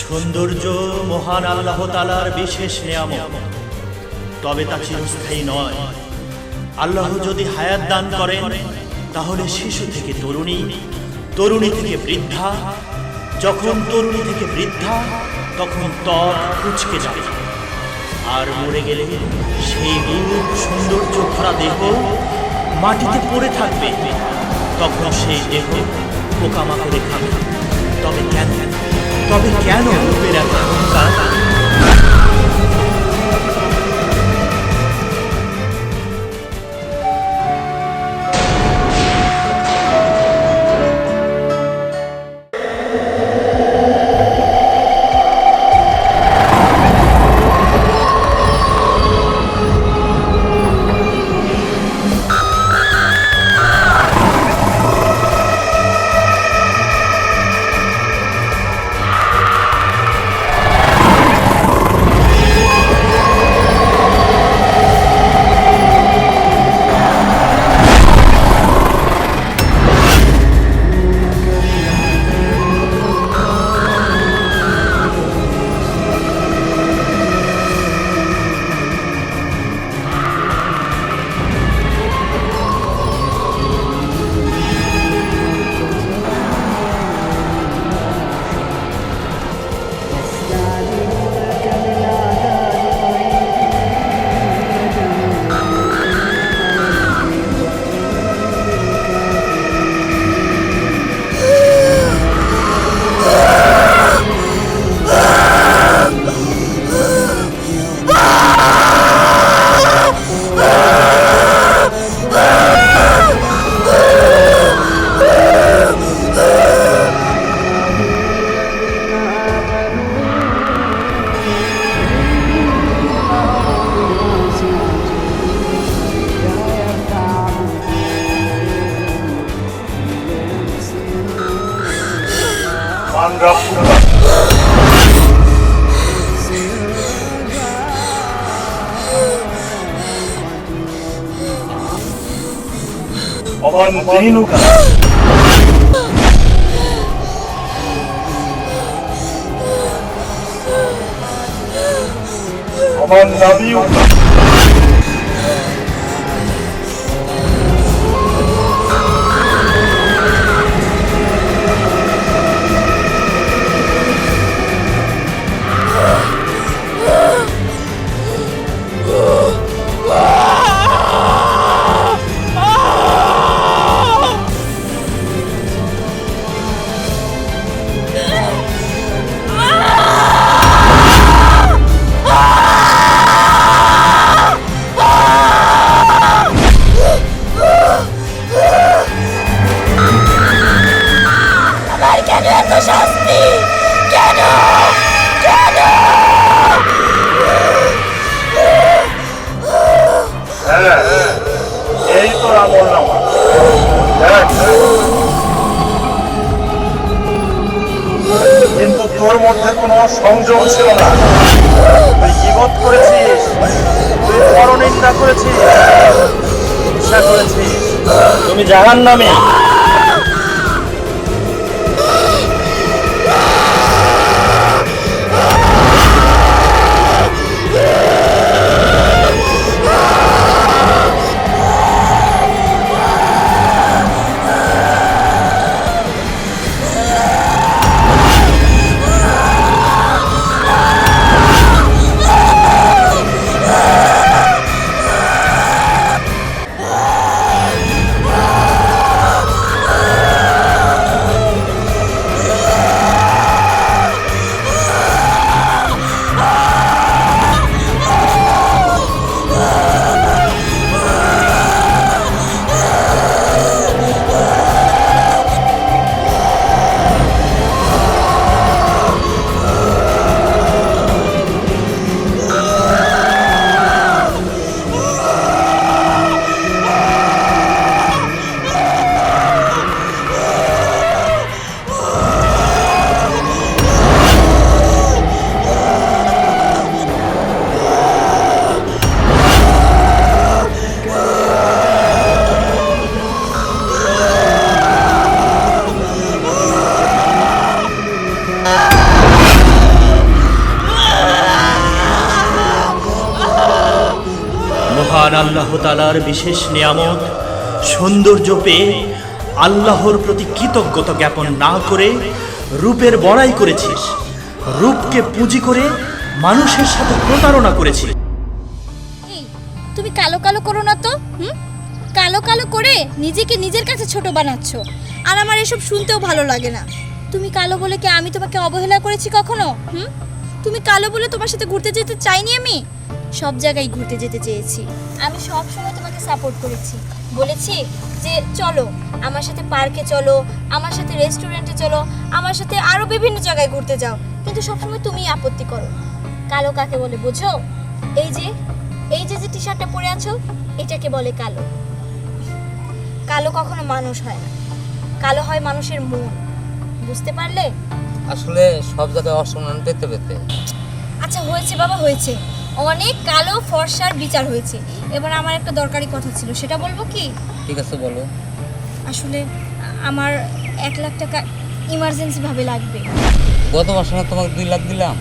সৌন্দর্য মহান আল্লাহ তালার বিশেষ নিয়ামত। তবে তা চিরস্থায়ী নয়। আল্লাহ যদি হায়াত দান করেন, তাহলে শিশু থেকে তরুণী তরুণী থেকে বৃদ্ধা, যখন তরুণী থেকে বৃদ্ধা, তখন ত্বক কুচকে যাবে আর মরে গেলে সেই রূপ সৌন্দর্য ভরা দেহ মাটিতে পড়ে থাকবে। তখন সেই দেহ পোকামাকড়ে খাবে। তবে কেন? তবে কেন? রূপের ਨਹੀਂ ਨੂੰ ਕਰ। ਅਮਨ ਨਬੀ ਉੱਪਰ মধ্যে কোনো সংযোগ ছিল না। তুই জীবত করেছিস, তুই পরনিন্দা করেছিস, ইচ্ছা করেছিস। তুমি জাহান নামে আল্লাহ তালার বিশেষ নিয়ামত, সৌন্দর্য পেয়ে আল্লাহর প্রতি কৃতজ্ঞতা জ্ঞাপন না করে রূপের বড়াই করেছিস, রূপকে পুঁজি করে মানুষের সাথে প্রতারণা করেছিস। তুমি কালো কালো করো না তো, হুম? কালো কালো করে নিজেকে নিজের কাছে ছোট বানাচ্ছ, আর আমার এসব শুনতেও ভালো লাগে না। তুমি কালো বলে কি আমি তোমাকে অবহেলা করেছি কখনো, হুম? তুমি কালো বলে তোমার সাথে ঘুরতে যেতে চাইনি আমি? সব জায়গায় ঘুরতে যেতে চেয়েছি। আমি সব সময় তোমাকে সাপোর্ট করেছি। বলেছি যে চলো আমার সাথে পার্কে চলো আমার সাথে রেস্টুরেন্টে চলো আমার সাথে আরও বিভিন্ন জায়গায় ঘুরতে যাও। কিন্তু সবসময় তুমি আপত্তি করো। কালো কাকে বলে বোঝো? এই যে এই যে যে টি শার্টটা পরে আছো এটাকে বলে কালো। কালো কখনো মানুষ হয় না। কালো হয় মানুষের মন। বুঝতে পারলে? আসলে সব জায়গায় অসম্মান পেতে পেতে। আচ্ছা হয়েছে বাবা হয়েছে। অনেক কালো ফর্সার বিচার হয়েছে। এবার আমার একটা দরকারি কথা ছিল সেটা বলব কি? ঠিক আছে বলো। আসলে আমার এক লাখ টাকা ইমার্জেন্সি ভাবে লাগবে। গত মাসে না তোমাকে দুই লাখ দিলাম?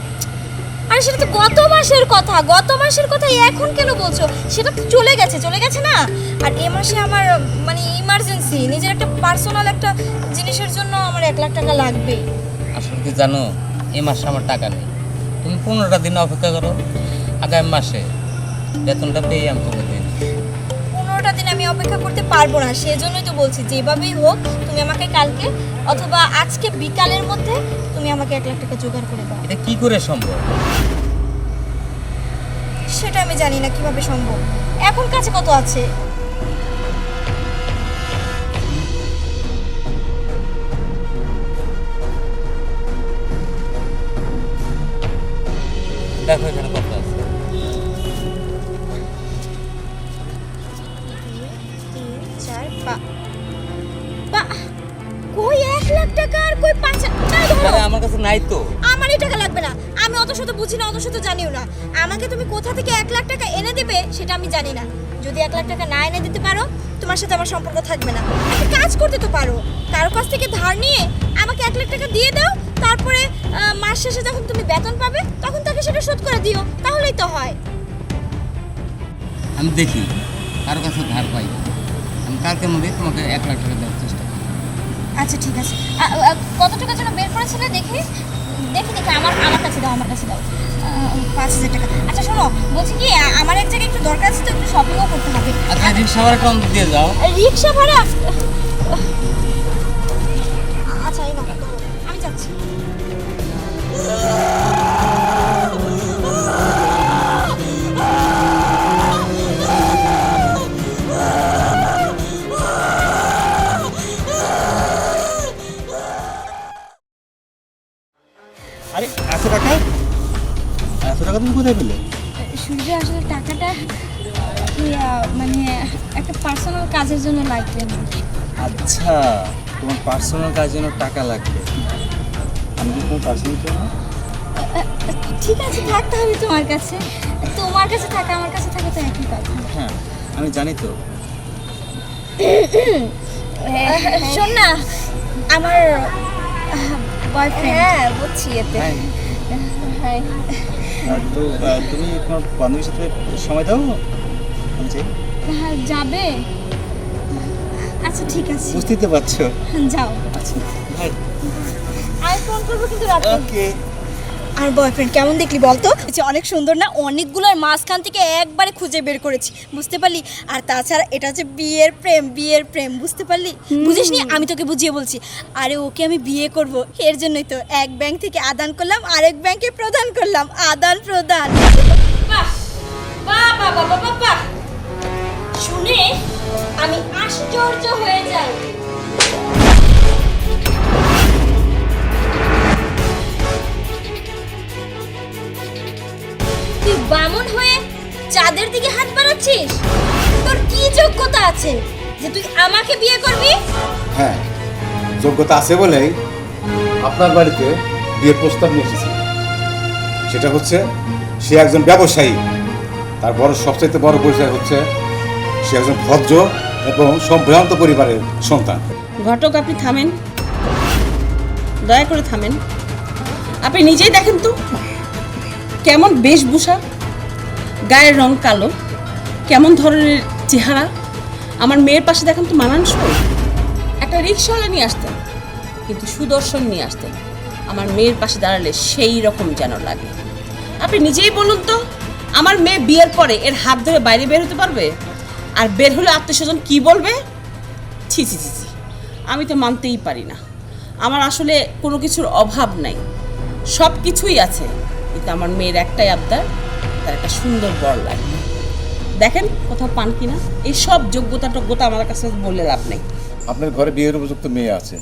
আর সেটা তো গত মাসের কথা। গত মাসের কথা এখন কেন বলছো? সেটা তো চলে গেছে চলে গেছে না? আর এ মাসে আমার মানে ইমার্জেন্সি নিজের একটা পার্সোনাল একটা জিনিসের জন্য আমার এক লাখ টাকা লাগবে। আসলে কি জানো এই মাসে আমার টাকা নেই। তুমি পনেরোটা দিন অপেক্ষা করো। আগামী মাসে। বেতনটা পেয়ে আমি তোমাকে দিই পনেরোটা দিন আমি অপেক্ষা করতে পারব না সেজন্যই তো বলছি যেভাবেই হোক তুমি আমাকে কালকে অথবা আজকে বিকালের মধ্যে তুমি আমাকে এক লাখ টাকা জোগাড় করে দাও। এটা কি করে সম্ভব? সেটা আমি জানি না কীভাবে সম্ভব? এখন কাছে কত আছে? দেখো এখানে অত শত জানিও না আমাকে তুমি কোথা থেকে এক লাখ টাকা এনে দেবে সেটা আমি জানি না। যদি এক লাখ টাকা না এনে দিতে পারো তোমার সাথে আমার সম্পর্ক থাকবে না। কাজ করতে তো পারো কারও কাছ থেকে ধার নিয়ে আমাকে এক লাখ টাকা দিয়ে দাও তারপরে মাস শেষে যখন তুমি বেতন পাবে তখন তাকে সেটা শোধ করে দিও তাহলেই তো হয়। আমি দেখি কারও কাছে ধার পাই আমি কালকের মধ্যে তোমাকে এক লাখ টাকা দেওয়ার চেষ্টা আচ্ছা ঠিক আছে। কত টাকার জন্য বের করেছিলে দেখি? দেখি দেখি আমার আমার কাছে দাও আমার কাছে দাও। পাঁচ হাজার টাকা। আচ্ছা শোনো বলছি কি আমার এক জায়গায় একটু দরকার আছে তো একটু শপিংও করতে হবে। আচ্ছা রিক্সা ভাড়া দিয়ে রিক্সা ভাড়া? আচ্ছা এই আমি যাচ্ছি। আচ্ছা তোমার পার্সোনাল কাজের জন্য টাকা লাগবে। আমি কি তোমার পার্সোনাল না? ঠিক আছে থাকতে হবে তোমার কাছে। তোমার কাছে থাকা আমার কাছে থাকা তো একই কথা। হ্যাঁ আমি জানি তো। শোন না আমার বয়ফ্রেন্ড হ্যাঁ বুঝছি এতে। হ্যাঁ। তো তুমি তোমার বান্ধবীর সাথে সময় দাও আমি চাই হ্যাঁ যাবে। আচ্ছা ঠিক আছে। বুঝতেই তো পারছ। যাও। আচ্ছা আমি ফোন করব কিন্তু রাতে। ওকে। আর বয়ফ্রেন্ড কেমন দেখলি বলতো? যে অনেক সুন্দর না অনেকগুলোর মাঝখান থেকে একবারে খুঁজে বের করেছি। বুঝতে পারলি? আর তাছাড়া এটা হচ্ছে বিয়ের প্রেম বিয়ের প্রেম বুঝতে পারলি? বুঝিস নি আমি তোকে বুঝিয়ে বলছি। আরে ওকে আমি বিয়ে করব। এর জন্যই তো এক ব্যাংক থেকে আদান করলাম আরেক ব্যাংকে প্রদান করলাম। আদান প্রদান। বাহ বাহ বাহ বাহ বাহ বাহ। শুনে আমি আশ্চর্য হয়ে যাই। তুই বামন হয়ে চাঁদের দিকে হাত বাড়াচ্ছিস? তোর কি যোগ্যতা আছে যে তুই আমাকে বিয়ে করবি? হ্যাঁ যোগ্যতা আছে বলেই আপনার বাড়িতে বিয়ের প্রস্তাব নিয়ে সেটা হচ্ছে, সে একজন ব্যবসায়ী। তার বড়, সবচাইতে বড় পরিচয় হচ্ছে সে একজন ভদ্র এবং সম্ভ্রান্ত পরিবারের সন্তান। ঘটক, আপনি থামেন। দয়া করে থামেন। আপনি নিজেই দেখেন তো, কেমন বেশভূষা, গায়ের রং কালো, কেমন ধরনের চেহারা। আমার মেয়ের পাশে দেখেন তো মানানসই। একটা রিক্সাওয়ালা নিয়ে আসতেন, কিন্তু সুদর্শন নিয়ে আসতেন। আমার মেয়ের পাশে দাঁড়ালে সেই রকম যেন লাগে। আপনি নিজেই বলুন তো, আমার মেয়ে বিয়ের পরে এর হাত ধরে বাইরে বের হতে পারবে? আর বের হলে আত্মীয় স্বজন কী বলবে? ছি ছি ছি ছি। আমি তো মানতেই পারি না। আমার আসলে কোনো কিছুর অভাব নাই। সব কিছুই আছে। কিন্তু আমার মেয়ের একটাই আবদার, তার একটা সুন্দর বর লাগবে। দেখেন কোথাও পান কিনা? এই সব যোগ্যতা টোগ্যতা আমার কাছে বলে লাভ নেই। আপনার ঘরে বিয়ের উপযুক্ত মেয়ে আছে।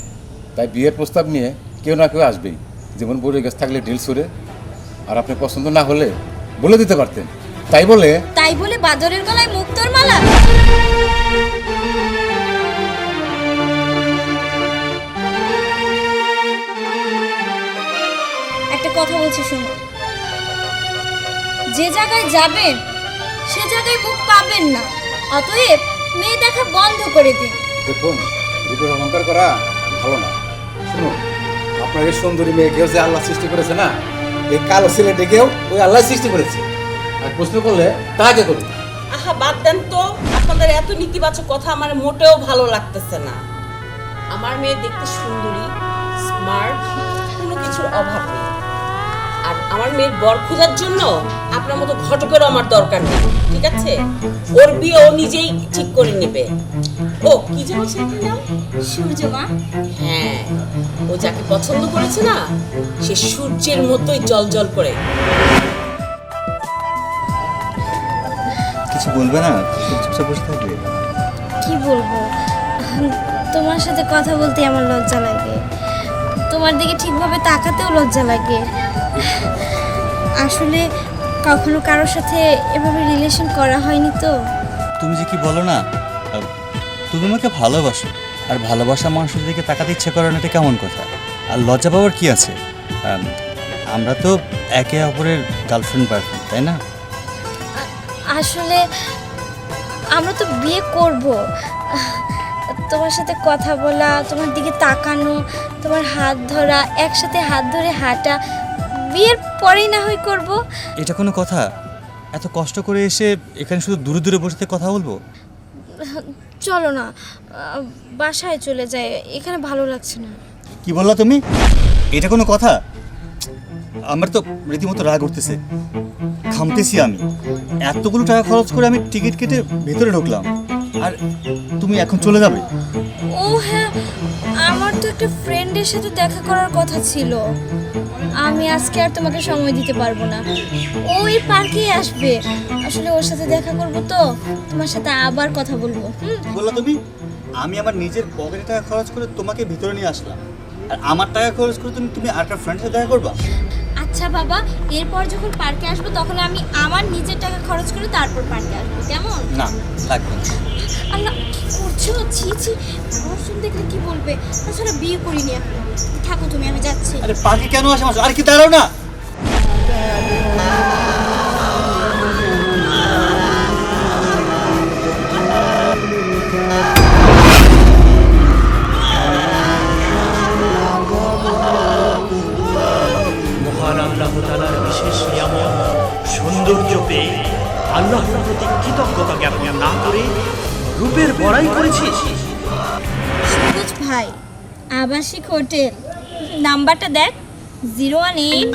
তাই বিয়ের প্রস্তাব নিয়ে কেউ না কেউ আসবেই। যেমন বউরের গাছ থাকলে ঢিল সরে আর আপনি পছন্দ না হলে বলে দিতে পারতেন। তাই বলে? তাই বলে বাদরের গলায় মুক্তোর মালা? একটা কথা বলছি শুনুন। যে জায়গায় যাবেন সে জায়গায় মুখ পাবেন না। অতএব মেয়ে দেখা বন্ধ করে দিন। দেখুন রূপের অহংকার করা ভালো না। শুনুন আপনার এই সুন্দরী মেয়েকেও যে আল্লাহ সৃষ্টি করেছে না এই কালো ছেলেটিকেও ওই আল্লাহ সৃষ্টি করেছে। আর প্রশ্ন করলে তাকে করুন। আহা বাদ দেন তো। আপনাদের এত নেতিবাচক কথা আমার মোটেও ভালো লাগতেছে না। আমার মেয়ে দেখতে সুন্দরী স্মার্ট কোনো কিছুর অভাব নেই। আর আমার মেয়ের বর খোঁজার জন্য আপনার মতো ঘটকেরও আমার দরকার নেই ঠিক আছে? ওর বিয়ে ও নিজেই ঠিক করে নেবে। ও কি যেন ছেলেটার নাম? সূর্য মা। হ্যাঁ ও যাকে পছন্দ করেছে না সে সূর্যের মতোই জল জল করে। বলবে না? চুপচাপ বসে থাকবে। কি বলব? তোমার সাথে কথা বলতে আমার লজ্জা লাগে। তোমার দিকে ঠিকভাবে তাকাতেও লজ্জা লাগে। আসলে কখনো কারোর সাথে এভাবে রিলেশন করা হয়নি তো? তুমি যে কি বলো না তুমি আমাকে ভালোবাসো। আর ভালোবাসা মানুষের দিকে তাকাতে ইচ্ছে করে না এটা কেমন কথা? আর লজ্জা পাওয়ার কি আছে? আমরা তো একে অপরের গার্লফ্রেন্ড বয়ফ্রেন্ড তাই না? আসলে আমরা তো বিয়ে করব। তোমার সাথে কথা বলা তোমার দিকে তাকানো তোমার হাত ধরা একসাথে হাত ধরে হাঁটা বিয়ের পরেই না হয় করব। এটা কোনো কথা? এত কষ্ট করে এসে এখানে শুধু দূরে দূরে বসে কথা বলব? চলো না বাসায় চলে যায় এখানে ভালো লাগছে না। কি বললা তুমি? এটা কোনো কথা? আমার তো রীতিমতো রাগ উঠতেছে। খামতেছি আমি। এতগুলো টাকা খরচ করে আমি টিকিট কেটে ভেতরে ঢুকলাম। আর তুমি এখন চলে যাবে। ও হ্যাঁ আমার তো একটা ফ্রেন্ডের সাথে দেখা করার কথা ছিল। আমি আজকে আর তোমাকে সময় দিতে পারব না। ওই পার্কেই আসবে। আসলে ওর সাথে দেখা করব তো তোমার সাথে আবার কথা বলব বললা তুমি? আমি আমার নিজের পকেটে টাকা খরচ করে তোমাকে ভিতরে নিয়ে আসলাম। আর আমার টাকা খরচ করে তুমি তুমি আর একটা ফ্রেন্ডের সাথে দেখা করবা? আচ্ছা বাবা এরপর যখন পার্কে আসব তখন আমি আমার নিজের টাকা খরচ করে তারপর পার্কে আসব কেমন? না লাগবে না। আল্লাহ কি করছ? ছি ছি। মৌসুম দেখলে কি বলবে? তাছাড়া বিয়ে করিনি এখন। থাকো তুমি আমি যাচ্ছি। আরে পার্কে কেন আসে আর কি দাঁড়াও না। সৌন্দর্য পেয়ে আল্লাহর প্রতি কৃতজ্ঞতা জ্ঞাপন না করে রূপের বড়াই করেছিস? সবুজ ভাই আবাসিক হোটেল। নাম্বারটা দেখ জিরো ওয়ান এইট।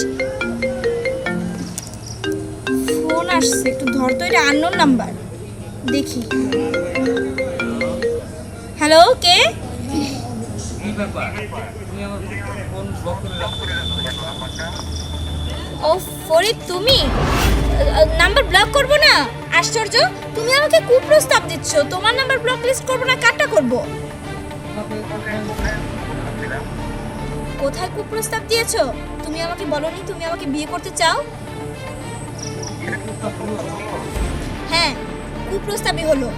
ফোন আসছে একটু ধর তো এটা আননোন নাম্বার। দেখি। হ্যালো কে? ও ফরিদ, তুমি? নাম্বার ব্লক করব না? আশ্চর্য, তুমি আমাকে কুপ্রস্তাব দিচ্ছ। তোমার নাম্বার ব্লক লিস্ট করব না কাটটা করব? কোথায় কুপ্রস্তাব দিয়েছ? তুমি আমাকে বলনি, তুমি আমাকে বিয়ে করতে চাও? হ্যাঁ কুপ্রস্তাবই হলো।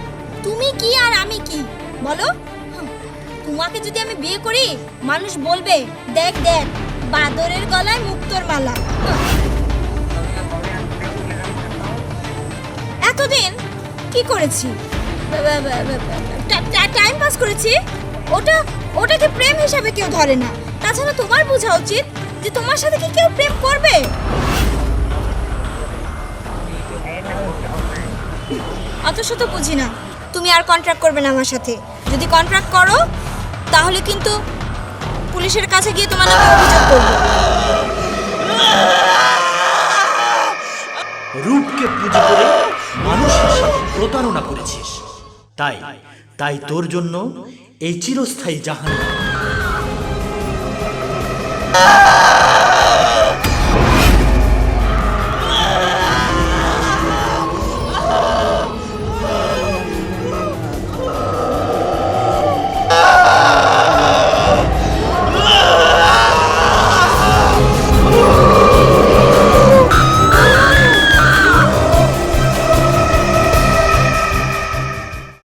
তুমি কি আর আমি কি? বলো। তোমাকে যদি আমি বিয়ে করি, মানুষ বলবে, দেখ দেখ। বাদরের গলায় মুক্তোর মালা। এতদিন কি করেছি? টাইম পাস করেছি? ওটা, ওটাকে প্রেম হিসাবে কেউ ধরে না। তাছাড়া তোমার বোঝা উচিত যে তোমার সাথে কি কেউ প্রেম করবে? অত শত বুঝি না। তুমি আর কন্ট্রাক্ট করবে না আমার সাথে। যদি কন্ট্রাক্ট করো, তাহলে কিন্তু পুলিশের কাছে গিয়ে তোমার নামে অভিযোগ করব। রূপকে পুজো করে মানুষের সাথে প্রতারণা করেছিস। তাই তাই তোর জন্য এই চিরস্থায়ী জাহান